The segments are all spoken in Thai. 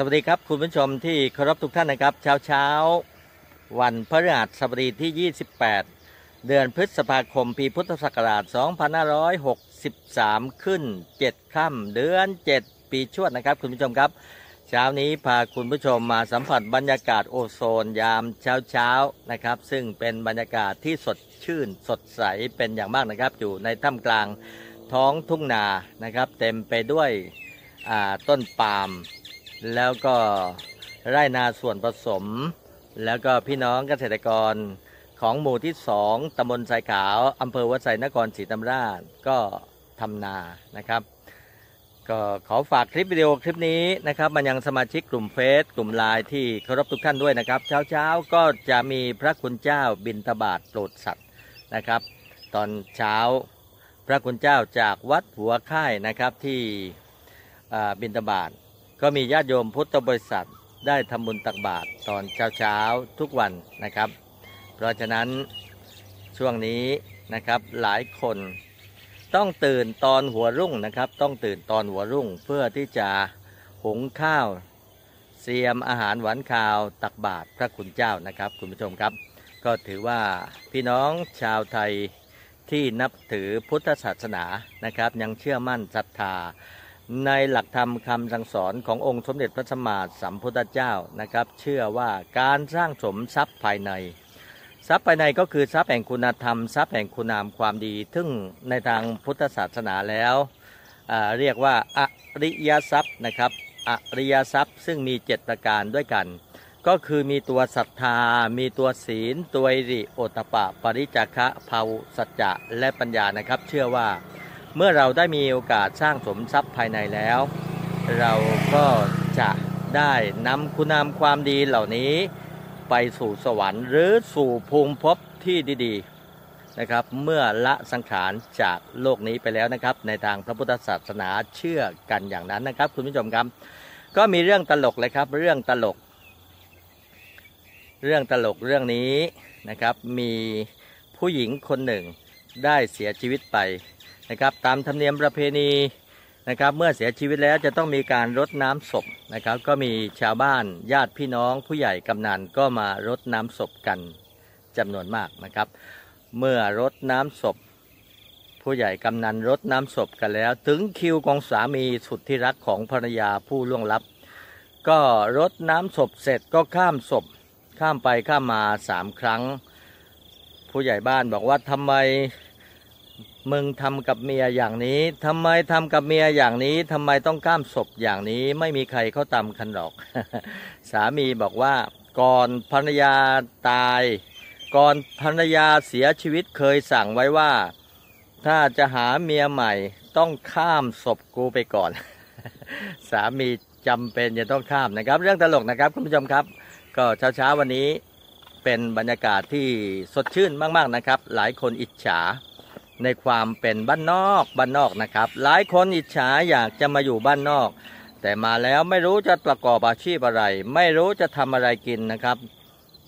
สวัสดีครับคุณผู้ชมที่เคารพทุกท่านนะครับ เช้าเช้าวันพฤหัสบดีที่ 28 เดือนพฤษภาคมปีพุทธศักราช 2563 ขึ้น 7 ค่ำเดือน 7 ปีชวดนะครับ คุณผู้ชมครับ เช้านี้พาคุณผู้ชมมาสัมผัสบรรยากาศโอโซนยามเช้าเช้านะครับ ซึ่งเป็นบรรยากาศที่สดชื่นสดใสเป็นอย่างมากนะครับ อยู่ในท่ามกลางท้องทุ่งนานะครับ เต็มไปด้วยต้นปาล์ม แล้วก็ไร่นาส่วนผสม แล้วก็พี่น้องเกษตรกรของหมู่ที่สองตำบลสายขาวอำเภอวัดไซนครศรีธรรมราชก็ทำนานะครับ ก็ขอฝากคลิปวิดีโอคลิปนี้นะครับมันยังสมาชิกกลุ่มเฟซกลุ่มไลน์ที่เคารพทุกท่านด้วยนะครับ เช้าเช้าก็จะมีพระคุณเจ้าบินตบาทโปรดสัตว์นะครับ ตอนเช้าพระคุณเจ้าจากวัดหัวค่ายนะครับที่บินตบาท ก็มีญาติโยมพุทธบริษัทได้ทำบุญตักบาตรตอนเช้าๆทุกวันนะครับ เพราะฉะนั้นช่วงนี้นะครับหลายคนต้องตื่นตอนหัวรุ่งนะครับ ต้องตื่นตอนหัวรุ่งเพื่อที่จะหุงข้าวเสียมอาหารหวานข้าวตักบาตรพระคุณเจ้านะครับ คุณผู้ชมครับ ก็ถือว่าพี่น้องชาวไทยที่นับถือพุทธศาสนานะครับ ยังเชื่อมั่นศรัทธา ในหลักธรรมคำสั่งสอนขององค์สมเด็จพระสัมมาสัมพุทธเจ้านะครับ เชื่อว่าการสร้างสมทรัพย์ภายใน ทรัพย์ภายในก็คือทรัพย์แห่งคุณธรรม ทรัพย์แห่งคุณงามความดีซึ่งในทางพุทธศาสนาแล้วเรียกว่าอริยทรัพย์นะครับอริยทรัพย์ซึ่งมีเจ็ดประการด้วยกัน ก็คือมีตัวศรัทธา มีตัวศีล ตัวริโอตปะ ปริจคะภาวสัจจะและปัญญานะครับ เชื่อว่า เมื่อเราได้มีโอกาสสร้างสมทรัพย์ภายในแล้ว เราก็จะได้นำคุณงามความดีเหล่านี้ ไปสู่สวรรค์ หรือสู่ภูมิภพที่ดีๆนะครับ เมื่อละสังขารจากโลกนี้ไปแล้วนะครับ ในทางพระพุทธศาสนาเชื่อกันอย่างนั้นนะครับ คุณผู้ชมครับ ก็มีเรื่องตลกเลยครับ เรื่องตลก เรื่องตลกเรื่องนี้นะครับ มีผู้หญิงคนหนึ่งได้เสียชีวิตไป นะครับตามธรรมเนียมประเพณีนะครับเมื่อเสียชีวิตแล้วจะต้องมีการรดน้ำศพนะครับ ก็มีชาวบ้านญาติพี่น้องผู้ใหญ่กำนันก็มารดน้ำศพกันจำนวนมากนะครับ เมื่อรดน้ำศพ ผู้ใหญ่กำนันรดน้ำศพกันแล้ว ถึงคิวของสามีสุดที่รักของภรรยาผู้ล่วงลับ ก็รดน้ำศพเสร็จก็ข้ามศพข้ามไปข้ามมาสามครั้ง ผู้ใหญ่บ้านบอกว่าทำไม มึงทำกับเมียอย่างนี้ทำไมทำกับเมียอย่างนี้ทำไมต้องก้ามศพอย่างนี้ ไม่มีใครเขาตำคันหรอก สามีบอกว่า ก่อนภรรยาตาย ก่อนภรรยาเสียชีวิตเคยสั่งไว้ว่า ถ้าจะหาเมียใหม่ ต้องข้ามศพกูไปก่อน สามีจำเป็นจะต้องข้ามนะครับ เรื่องตลกนะครับคุณผู้ชมครับ ก็เช้าๆวันนี้เป็นบรรยากาศที่สดชื่นมาก ๆ นะครับ หลายคนอิจฉา ในความเป็นบ้านนอกบ้านนอกนะครับ หลายคนอิจฉาอยากจะมาอยู่บ้านนอก แต่มาแล้วไม่รู้จะประกอบอาชีพอะไร ไม่รู้จะทำอะไรกินนะครับ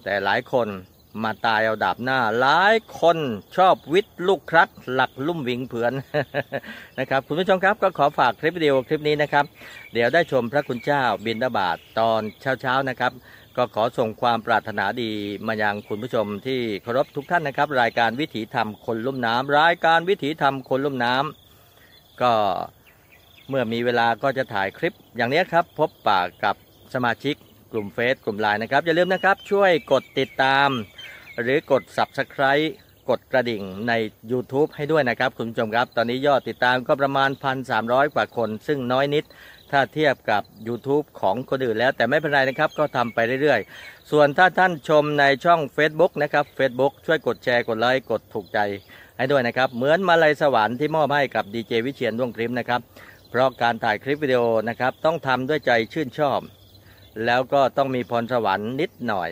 แต่หลายคนมาตายเอาดาบหน้า หลายคนชอบวิทย์ลูกครักหลักลุ่มวิงเผือนนะครับคุณผู้ชมครับก็ขอฝากคลิปวิดีโอคลิปนี้นะครับ เดี๋ยวได้ชมพระคุณเจ้าบินดาบาตตอนเช้าๆนะครับ ก็ขอส่งความปรารถนาดีมายังคุณผู้ชมที่เคารพทุกท่านนะครับ รายการวิถีธรรมคนลุ่มน้ำรายการวิถีธรรมคนลุ่มน้ำก็เมื่อมีเวลาก็จะถ่ายคลิปอย่างนี้ครับ พบปากกับสมาชิกกลุ่มเฟซกลุ่มไลน์นะครับอย่าลืมนะครับ ช่วยกดติดตาม หรือกด Subscribe กดกระดิ่งใน YouTube ให้ด้วยนะครับ คุณผู้ชมครับ ตอนนี้ยอดติดตามก็ประมาณ 1,300 กว่าคน ซึ่งน้อยนิด ถ้าเทียบกับ YouTube ของคนอื่นแล้วแต่ไม่เป็นไรนะครับ ก็ทำไปเรื่อยๆ ส่วนถ้าท่านชมในช่อง Facebook นะครับ Facebook ช่วยกดแชร์กดไลค์กดถูกใจให้ด้วยนะครับ เหมือนมาลัยสวรรค์ที่มอบให้กับดีเจวิเชียนดวงคลิปนะครับ เพราะการถ่ายคลิปวิดีโอนะครับต้องทำด้วยใจชื่นชอบ แล้วก็ต้องมีพรสวรรค์นิดหน่อย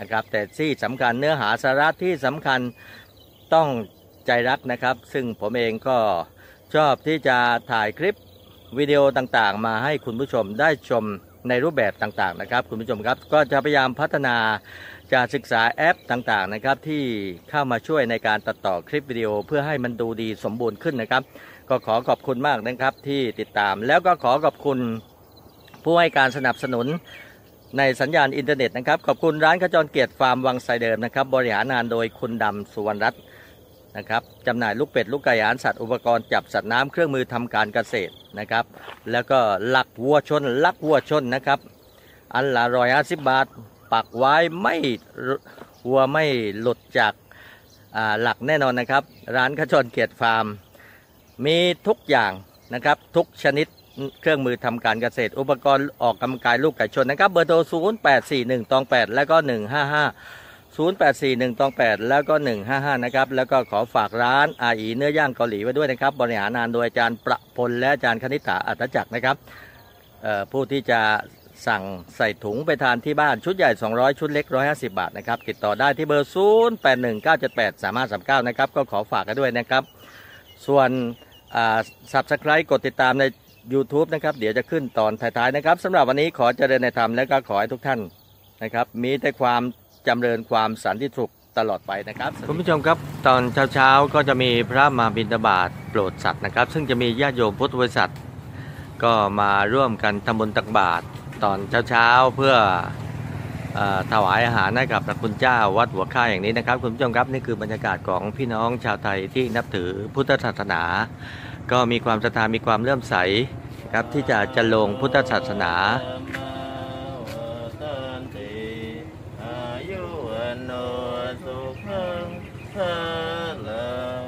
นะครับ แต่ที่สำคัญเนื้อหาสาระที่สำคัญต้องใจรักนะครับ ซึ่งผมเองก็ชอบที่จะถ่ายคลิป วิดีโอต่างๆ มาให้คุณผู้ชมได้ชมในรูปแบบต่างๆนะครับ คุณผู้ชมครับก็จะพยายามพัฒนาจะศึกษาแอปต่างๆนะครับ ที่เข้ามาช่วยในการตัดต่อคลิปวิดีโอเพื่อให้มันดูดีสมบูรณ์ขึ้นนะครับ ก็ขอขอบคุณมากนะครับที่ติดตาม แล้วก็ขอขอบคุณผู้ให้การสนับสนุนในสัญญาณอินเทอร์เน็ตนะครับ ขอบคุณร้านขจรเกียรติฟาร์มวังไซเดิมนะครับ บริหารงานโดยคุณดำสุวรรณรัตน์ นะครับจำหน่ายลูกเป็ด ลูกไก่อาหารสัตว์อุปกรณ์จับสัตว์น้ำเครื่องมือทำการเกษตรนะครับ แล้วก็ลักวัวชน ลักวัวชนนะครับ อันละร้อยห้าสิบบาท ปักไว้ไม่วัวไม่หลุดจากาหลักแน่นอนนะครับ ร้านขจรเกียรติฟาร์ม มีทุกอย่างนะครับทุกชนิดเครื่องมือทำการเกษตร อุปกรณ์ออกกำลังกายลูกไก่ชนนะครับ เบอร์โทร 0 8 4 1ตอง8 แล้วก็ 155 0 8 4 1ตอง8แล้วก็ 155 นะครับ แล้วก็ขอฝากร้านอาอีเนื้อย่างเกาหลีไว้ด้วยนะครับ บริหารงานโดยอาจารย์ประพลและอาจารย์คณิษฐาอัตจักรนะครับผู้ที่จะสั่งใส่ถุงไปทานที่บ้านชุดใหญ่ 200 ชุดเล็ก 150 บาทนะครับ ติดต่อได้ที่เบอร์ 0 8 1 9 7 8 3 5 3 9 นะครับ ก็ขอฝากกันด้วยนะครับ ส่วนสับสไคร b ์กดติดตามใน YouTube นะครับ เดี๋ยวจะขึ้นตอนท้ายๆนะครับสำหรับวันนี้ขอเจริญในธรรมและก็ขอให้ทุกท่านนะครับ มีแต่ความ จำเริญความสันติสุขตลอดไปนะครับ คุณผู้ชมครับตอนเช้าๆก็จะมีพระมาบิณฑบาตโปรดสัตว์นะครับ ซึ่งจะมีญาติโยมพุทธบริษัทก็มาร่วมกันทำบุญตักบาตรตอนเช้าๆเพื่ออถวายอาหารให้กับพระคุณเจ้าวัดหัวค่ายอย่างนี้นะครับ คุณผู้ชมครับนี่คือบรรยากาศของพี่น้องชาวไทยที่นับถือพุทธศาสนา ก็มีความศรัทธามีความเลื่อมใสครับที่จะจะลงพุทธศาสนายุวันโนสุขังพลัง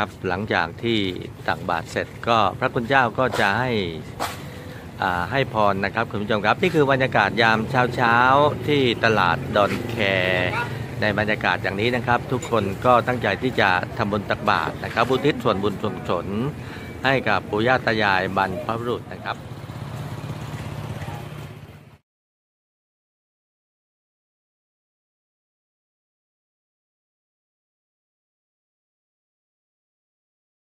ครับ หลังจากที่ตักบาตรเสร็จก็พระคุณเจ้าก็จะให้ให้พรนะครับคุณผู้ชมครับนี่คือบรรยากาศยามเช้าเช้าที่ตลาดดอนแคในบรรยากาศอย่างนี้นะครับ ทุกคนก็ตั้งใจที่จะทำบุญตักบาตรนะครับบุทิศส่วนบุญส่วนกุศลให้กับปู่ย่าตายายบรรพบุรุษนะครับ